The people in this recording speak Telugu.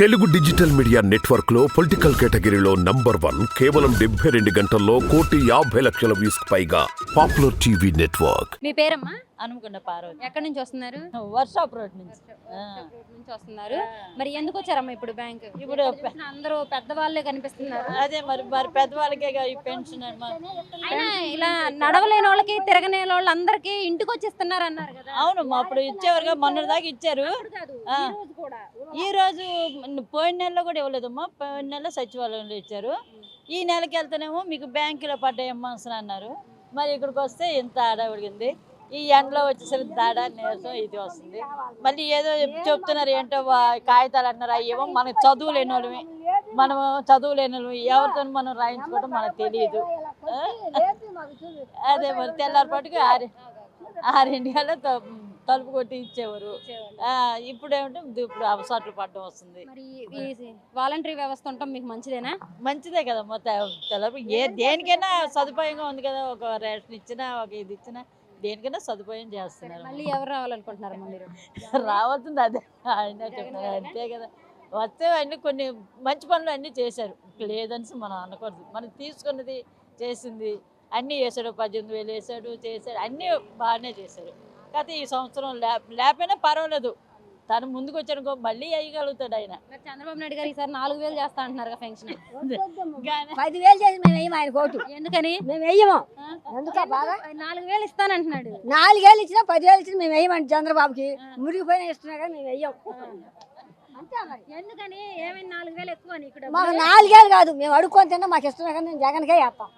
తెలుగు డిజిటల్ మీడియా నెట్వర్క్లో పొలిటికల్ కేటగిరీలో నంబర్ వన్ కేవలం డెబ్బై రెండు గంటల్లో కోటి యాభై లక్షల వ్యూస్ పైగా పాపులర్ టీవీ నెట్వర్క్. మీ పేరమ్మా? అనుకున్న పార్వతి. ఎక్కడి నుంచి వస్తున్నారు? వర్షాప్ రోడ్ నుంచి. నుంచి వస్తున్నారు. మరి ఎందుకు వచ్చారమ్మా ఇప్పుడు బ్యాంక్? ఇప్పుడు అందరూ పెద్దవాళ్ళే కనిపిస్తున్నారు? అదే మరి మరి పెద్దవాళ్ళకే ఈ పెన్షన్ ఇలా నడవలేని వాళ్ళకి తిరగని వాళ్ళందరికీ ఇంటికి వచ్చి ఇస్తున్నారు అన్నారు కదా. అవును మా అప్పుడు ఇచ్చేవారుగా మొన్న దాకా ఇచ్చారు. ఆ. ఈ రోజు పోయిన నెలలో కూడా ఇవ్వలేదమ్మా పోయిన నెల సచివాలయంలో ఇచ్చారు. ఈ నెలకి వెళ్తేనేమో మీకు బ్యాంకులో పడ్డాయమ్మా అసలు అన్నారు. మరి ఇక్కడికి వస్తే ఇంత ఆడవిడిగింది ఈ ఎండలో వచ్చేసరికి దాడా నీరసం ఇది వస్తుంది. మళ్ళీ ఏదో చెప్తున్నారు ఏంటో వా- కాగితాలు అన్నారు అయ్యేమో మనకు చదువు లేని వాళ్ళమే. మనం చదువు లేని వాళ్ళమి ఎవరితో మనం రాయించుకోవడం మనకు తెలియదు? అదే మరి తెల్లారిపాటికి ఆరి ఆరింటికల్లా త- తలుపు కొట్టి ఇచ్చేవారు. ఇప్పుడు ఏమిటంటే ఇప్పుడు అవసరాలు పడడం వస్తుంది. వాలంటరీ వ్యవస్థ ఉండటం మీకు మంచిదేనా? మంచిదే కదా మొత్తం ఏ దేనికైనా సదుపాయంగా ఉంది కదా ఒక రేషన్ ఇచ్చినా ఒక ఇది ఇచ్చినా దేనికైనా సదుపాయం చేస్తున్నారు మళ్ళీ ఎవరు రావాలనుకుంటున్నారమ్మా మీరు రావాల్సింది అదే. ఆయన చెప్తున్నారు అంతే కదా. వస్తే అన్ని కొన్ని మంచి పనులు అన్నీ చేశారు. లేదని మనం అనకూడదు. మనం తీసుకున్నది చేసింది అన్నీ వేసాడు పద్దెనిమిది వేలు వేసాడు చేశాడు అన్నీ బాగానే చేశాడు. కాకపోతే ఈ సంవత్సరం లే లేకపోయినా పర్వాలేదు. తను ముందుకు వచ్చానుకో మళ్ళీ వేయగలుగుతాడు ఆయన. చంద్రబాబు నాయుడు గారు ఈసారి నాలుగు వేలు చేస్తా అంటున్నారు పెన్షన్. కానీ పదివేలు చేసి మేము వేయము ఆయన కోటు. ఎందుకని? మేము వేయము? ఎందుక బాగా? నాలుగు వేలు ఇస్తానంటున్నాడు నాలుగేళ్ళు ఇచ్చినా పదివేలు ఇచ్చినా మేము వేయమండి చంద్రబాబుకి. మురిగిపోయిన ఇస్తున్నా కానీ మేము మరి ఎందుకని? ఏమైనా నాలుగు వేలు ఎక్కువ మాకు నాలుగేళ్ళు కాదు. మేము అడుక్కొని తిన్నా మాకు ఇస్తున్నా కానీ జగన్కే వేస్తాం